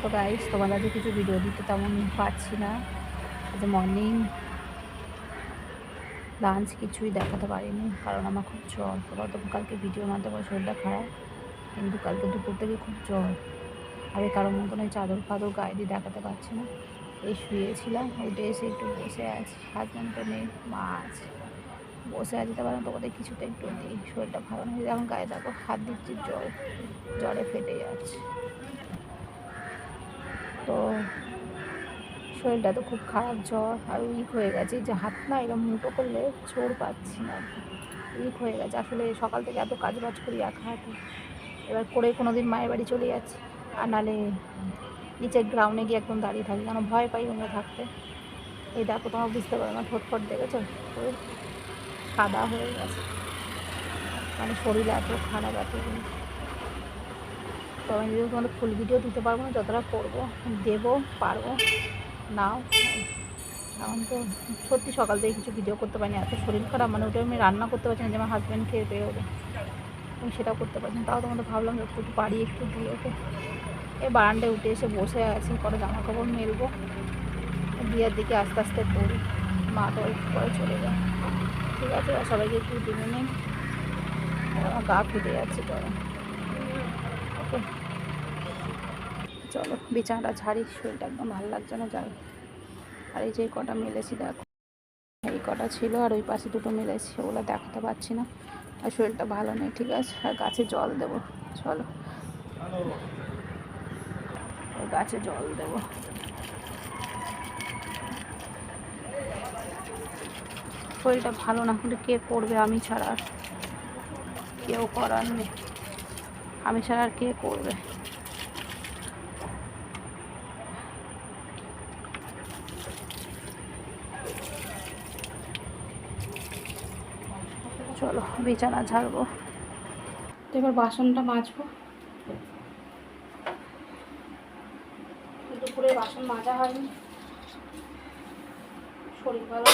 তো গাইস তোমার কাছে কিছু ভিডিও দিতে তেমন পারছি না। আজ মর্নিং লাঞ্চ কিছুই দেখাতে পারিনি, কারণ আমার খুব জ্বর। তোমরা তো কালকে ভিডিও মানতে পারো শরীরটা খারাপ, কিন্তু কালকে দুপুর থেকে খুব জ্বর। আমি কারোর মতন এই চাদর ফাদর গায়ে দিয়ে দেখাতে পারছি না। এই শুয়েছিলাম, উঠে এসে একটু বসে আছি। হাজব্যান্ড তো নেই, মা আছে। বসে আছি তারপর তোমাদের কিছুটা একটু দিই, শরীরটা ভালো নেই এখন গায়ে দেখো হাত দিচ্ছি, জ্বর, জ্বরে ফেটে যাচ্ছে। তো শরীরটা তো খুব খারাপ, জ্বর আর উইক হয়ে গেছে। যে হাত না এরকম মুটো করলে চোর পাচ্ছি না। উইক হয়ে গেছে। আসলে সকাল থেকে এত কাজ বাজ করি একা হাতে এবার করে কোনো দিন মায়ের বাড়ি চলে যাচ্ছে। আর নালে নিচের গ্রাউন্ডে গিয়ে একদম দাঁড়িয়ে থাকি। কারণ ভয় পাই ওখানে থাকতে। এই দেখো, তোমার বুঝতে পারো না, ঠোঁট দেখেছ? পুরো সাদা হয়ে গেছে। মানে শরীর এত খারাপ, এত তো আমি যদি তোমাদের ফুল ভিডিও দিতে পারব না, যতটা করব, দেবো, পারব, নাও। এখন তো সত্যি সকাল থেকে কিছু ভিডিও করতে পারিনি, এত শরীর খারাপ মানে ওটা আমি রান্না করতে পারছি না যে আমার হাজব্যান্ড খেয়ে বেরোবে আমি সেটাও করতে পারছি না, তাও তোমাদের ভাবলাম একটু পারি একটু দিয়ে ওকে এই বারান্দায় উঠে এসে বসে আছি, পরে জামা কাপড় মেলবো, বিয়ের দিকে আস্তে আস্তে করি মা তো পরে চলে যায়। ঠিক আছে সবাইকে একটু দিনে নিন আমার গা ফিরে যাচ্ছে পরে। ওকে। চলো, বিছানাটা ঝাড়ি, শরীরটা একদম ভালো লাগছে না, যাই আর এই যে কটা মেলেছি, দেখো। এই কটা ছিল আর ওই পাশে দুটো মেলেছি, ওগুলো দেখাতে পারছি না। আর শরীরটা ভালো নেই, ঠিক আছে? আর গাছে জল দেবো। চলো। গাছে জল দেবো। শরীরটা ভালো না হলে কে করবে? আমি ছাড়া আর কেউ করার নেই। আমি ছাড়া আর কে করবে? চলো বিছানা ঝাড়বো। তো এবার বাসনটা মাজবো। দুপুরে বাসন মাজা হয়নি। শরীর ভালো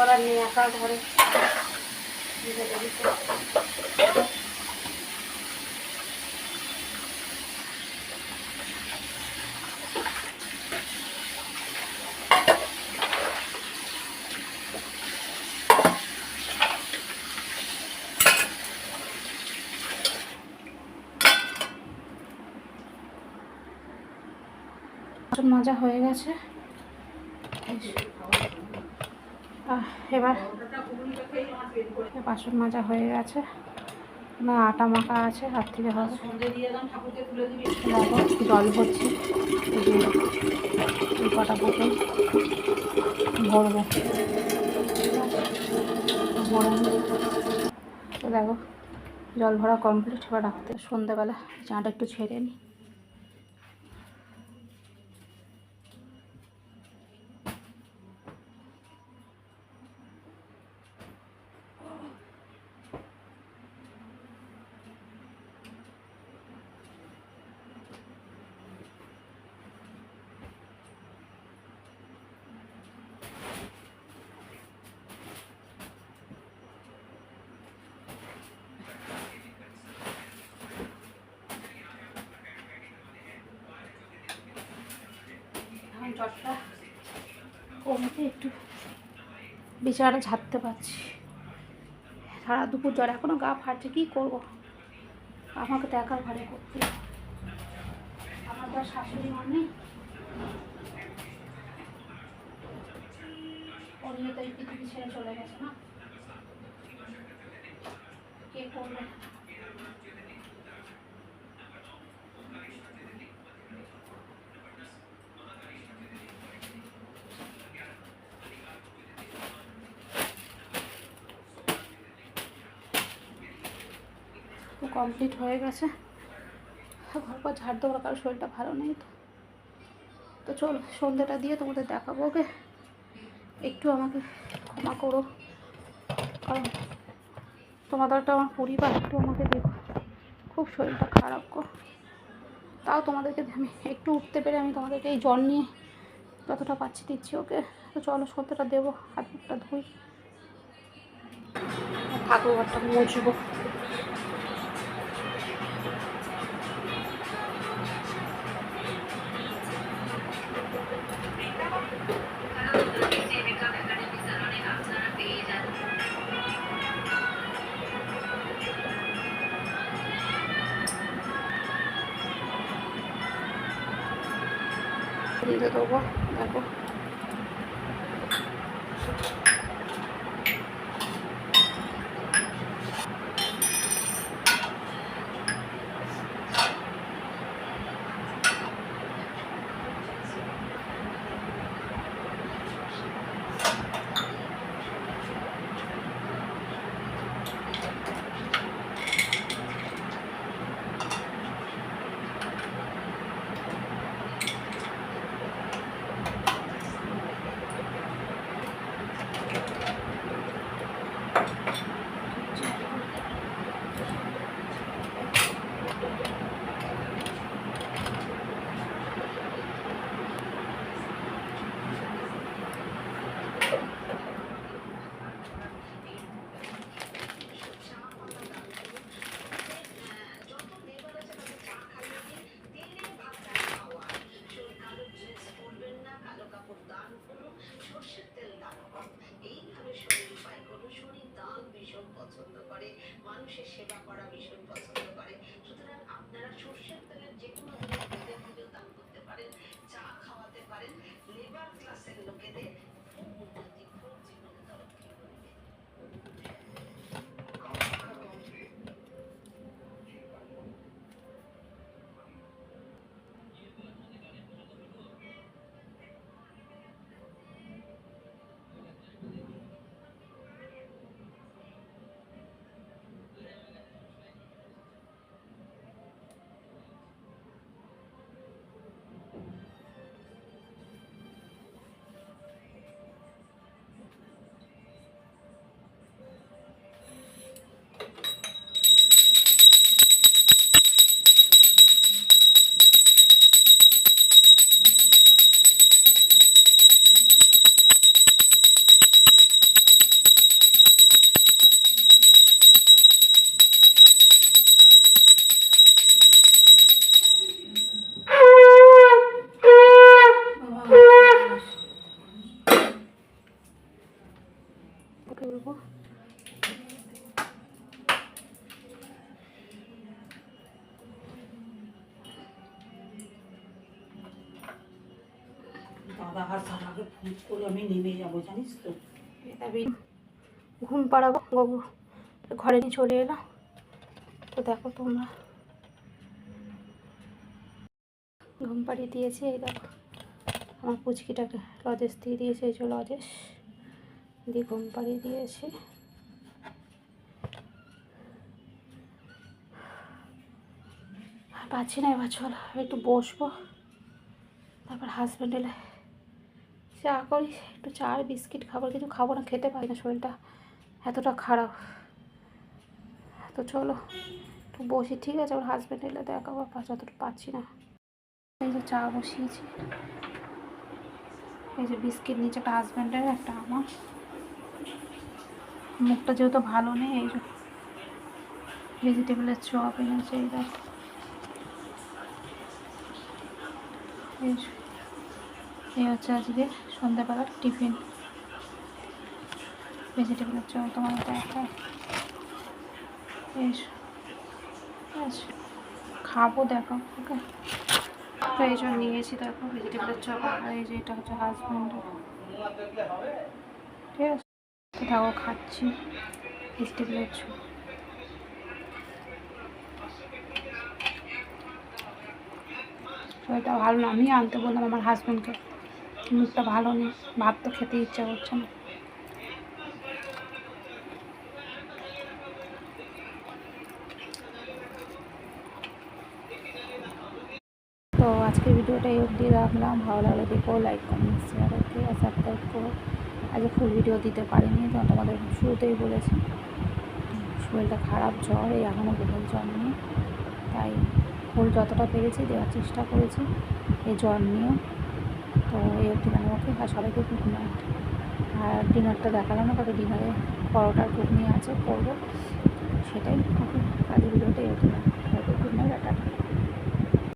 করার নেই একা ঘরে। মাজা হয়ে গেছে এবার বাসন মাজা হয়ে গেছে। না, আটা মাখা আছে, হাত থেকে হবে। জল ভরছি। কটা বোতল। ভরবো দেখো, জল ভরা কমপ্লিট এবার রাখতে সন্ধ্যাবেলা চাটা একটু ছেড়ে নিই ব্যাপারটা কমতে একটু। বিছানাটা ঝাড়তে পারছি। সারা দুপুর জ্বর এখনও গা ফাটছে, কী করব? আমাকে তো একা ঘরে করতে আমার তো শাশুড়ি মা নেই। অন্য তো এই চলে গেছে না। কে করবে? কমপ্লিট হয়ে গেছে। ঘর পর ঝাড় দেবো, কারণ শরীরটা ভালো নেই তো। তো চল, সন্ধ্যেটা দিয়ে তোমাদের দেখাবো, ওকে? একটু আমাকে ক্ষমা করো। কারণ তোমাদের একটা আমার পরিবার, একটু আমাকে দেখো। খুব শরীরটা খারাপ গো। তাও তোমাদেরকে আমি একটু উঠতে পেরে আমি তোমাদেরকে এই জল নিয়ে যতটা পাচ্ছি দিচ্ছি, ওকে? তো চলো, সন্ধ্যেটা দেবো, হাত মুখটা ধুই। ঠাকুর ঘরটা মুছবো। দিয়ে দেবো দেখো ちょっと。বলব দাদা আসার আগে ফোন করে আমি নেমে যাব জানিস তো। আমি ঘুম পাড়াবো গবু ঘরে নিয়ে চলে এলাম তো দেখো তোমরা। ঘুম পাড়িয়ে দিয়েছি এই দেখো। আমার পুচকিটাকে লজেস দিয়ে দিয়েছে এই যে লজেস। দিয়ে ঘুম পাড়িয়ে দিয়েছি। পাচ্ছি না এবার, চলো একটু বসবো। তারপর হাজব্যান্ড এলে চা করি, একটু চা আর বিস্কিট খাবার কিছু খাব না, খেতে পারি না, শরীরটা এতটা খারাপ। তো চলো, একটু বসি, ঠিক আছে? ওর হাজব্যান্ড এলে দেখাবো পাঁচ অতটা পাচ্ছি না। এই যে চা বসিয়েছি। এই যে বিস্কিট নিচে একটা হাজব্যান্ডের একটা আমার। মুখটা যেহেতু ভালো নেই, এই ভেজিটেবলের চপ এনেছে এই এই হচ্ছে আজকে সন্ধ্যাবেলার টিফিন। ভেজিটেবলের চপ তোমার দেখা আচ্ছা খাব দেখো, ওকে? এই জন্য নিয়েছি দেখো ভেজিটেবলের চপ আর এই যে এটা হচ্ছে হাজব্যান্ড থাকো খাচ্ছি। শরীরটা ভালো না, আমি আনতে বললাম আমার হাজব্যান্ডকে মুখটা ভালো নেই, ভাত তো খেতে ইচ্ছা করছে না। তো আজকের ভিডিওটা এই অবধি রাখলাম। ভালো লাগলে দেখো like comment share okay subscribe করো। আজকে ফুল ভিডিও দিতে পারিনি, তো তোমাদের শুরুতেই বলেছি। শরীরটা খারাপ, জ্বর, এই এখনও বোধহয় জ্বর নিয়ে তাই ফুল যতটা পেরেছি দেওয়ার চেষ্টা করেছি, এই জ্বর নিয়েও। তো এই অবধি ওকে আর সবাইকে গুড নাইট আর ডিনারটা দেখালাম না, তবে ডিনারে পরোটার ঘুগনি আছে, করব। সেটাই কাজের ভিডিওটা এই অবধি।